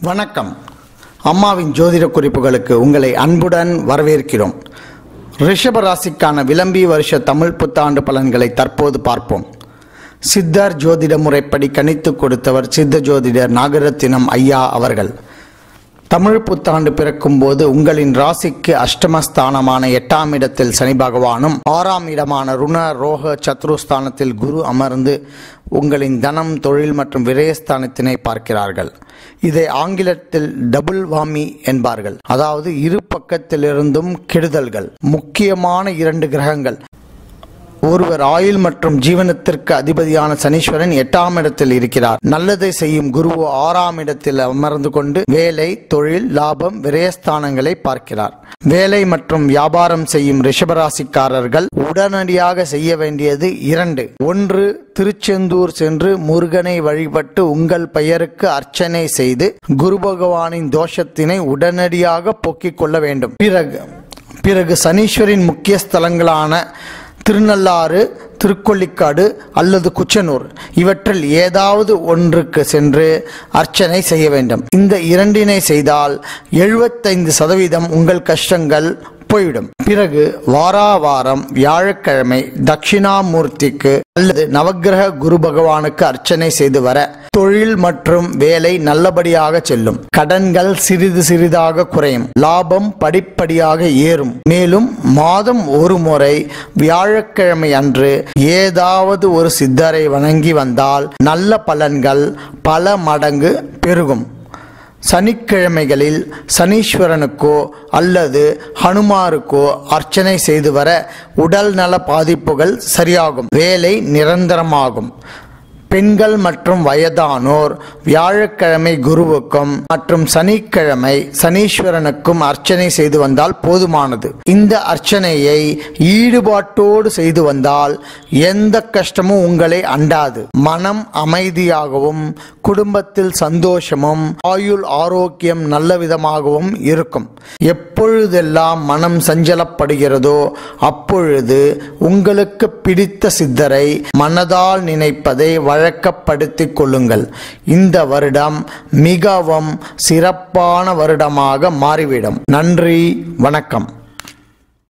வணக்கம். அம்மாவின் ஜோதிட குறிப்புகளுக்கு உங்களை அன்புடன் வரவேற்கிறோம். ரிஷப ராசிக்கான விளம்பி வருஷ தமிழ் புத்தாண்டு பலன்களை தற்போது பார்ப்போம். சித்தர் ஜோதிட முறைப்படி கணித்து கொடுத்தவர் சித்த ஜோதிடர் நாகரத்தினம் ஐயா அவர்கள். தமிழ் புத்தாண்டு பிறக்கும் போது உங்களின் ராசிக்கு அஷ்டமஸ்தானமான எட்டாம் இடத்தில் சனி பகவானும் ஆறாம் இடமான ருண ரோக சத்ருஸ்தானத்தில் குரு அமர்ந்து உங்களின் தனம் தொழில் மற்றும் விரயஸ்தானத்தினை பார்க்கிறார்கள். இதை ஆங்கிலத்தில் டபுள் வாமி என்பார்கள். அதாவது இரு பக்கத்திலிருந்தும் கெடுதல்கள். முக்கியமான இரண்டு கிரகங்கள். ஒருவர் ஆயுள் மற்றும் ஜீவனத்திற்கு அதிபதியான சனீஸ்வரன் எட்டாம் இடத்தில் இருக்கிறார். நல்லதை செய்யும் குரு ஆறாம் இடத்தில் அமர்ந்து கொண்டு வேலை தொழில் லாபம் விரயஸ்தானங்களை பார்க்கிறார். வேலை மற்றும் வியாபாரம் செய்யும் ரிஷபராசிக்காரர்கள் உடனடியாக செய்ய வேண்டியது இரண்டு. ஒன்று திருச்செந்தூர் சென்று முருகனை வழிபட்டு உங்கள் பெயருக்கு அர்ச்சனை செய்து குரு பகவானின் தோஷத்தினை உடனடியாக போக்கிக் கொள்ள வேண்டும். பிறகு பிறகு சனீஸ்வரின் முக்கிய ஸ்தலங்களான திருநள்ளாறு திருக்கொள்ளிக்காடு அல்லது குச்சனூர். இவற்றில் ஏதாவது ஒன்றுக்கு சென்று அர்ச்சனை செய்ய வேண்டும். இந்த இரண்டினை செய்தால் எழுபத்தைந்து சதவீதம் உங்கள் கஷ்டங்கள் போய்விடும் பிறகு வாரா வாரம் வியாழக்கிழமை தட்சிணாமூர்த்திக்கு அல்லது நவக்கிரக குரு பகவானுக்கு அர்ச்சனை செய்து வர தொழில் மற்றும் வேலை நல்லபடியாக செல்லும். கடன்கள் சிறிது சிறிதாக குறையும். லாபம் படிப்படியாக ஏறும். மேலும் மாதம் ஒரு முறை வியாழக்கிழமை அன்று ஏதாவது ஒரு சித்தரை வணங்கி வந்தால் நல்ல பலன்கள் பல மடங்கு பெருகும். சனிக்கிழமைகளில் சனீஸ்வரனுக்கோ அல்லது ஹனுமாருக்கோ அர்ச்சனை செய்து வர உடல் நல பாதிப்புகள் சரியாகும். வேலை நிரந்தரமாகும். பெண்கள் மற்றும் வயதானோர் வியாழக்கிழமை குருவுக்கும் மற்றும் சனிக்கிழமை சனீஸ்வரனுக்கும் அர்ச்சனை செய்து வந்தால் போதுமானது. இந்த அர்ச்சனையை ஈடுபாட்டோடு செய்து வந்தால் எந்த கஷ்டமும் உங்களை அண்டாது. மனம் அமைதியாகவும் குடும்பத்தில் சந்தோஷமும் ஆயுள் ஆரோக்கியம் நல்ல விதமாகவும் இருக்கும். எப்பொழுதெல்லாம் மனம் சஞ்சலப்படுகிறதோ அப்பொழுது உங்களுக்கு பிடித்த சித்தரை மனதால் நினைப்பதை வழக்கப்படுத்திக் கொள்ளுங்கள் இந்த வருடம் மிகவும் சிறப்பான வருடமாக மாறிவிடும். நன்றி வணக்கம்.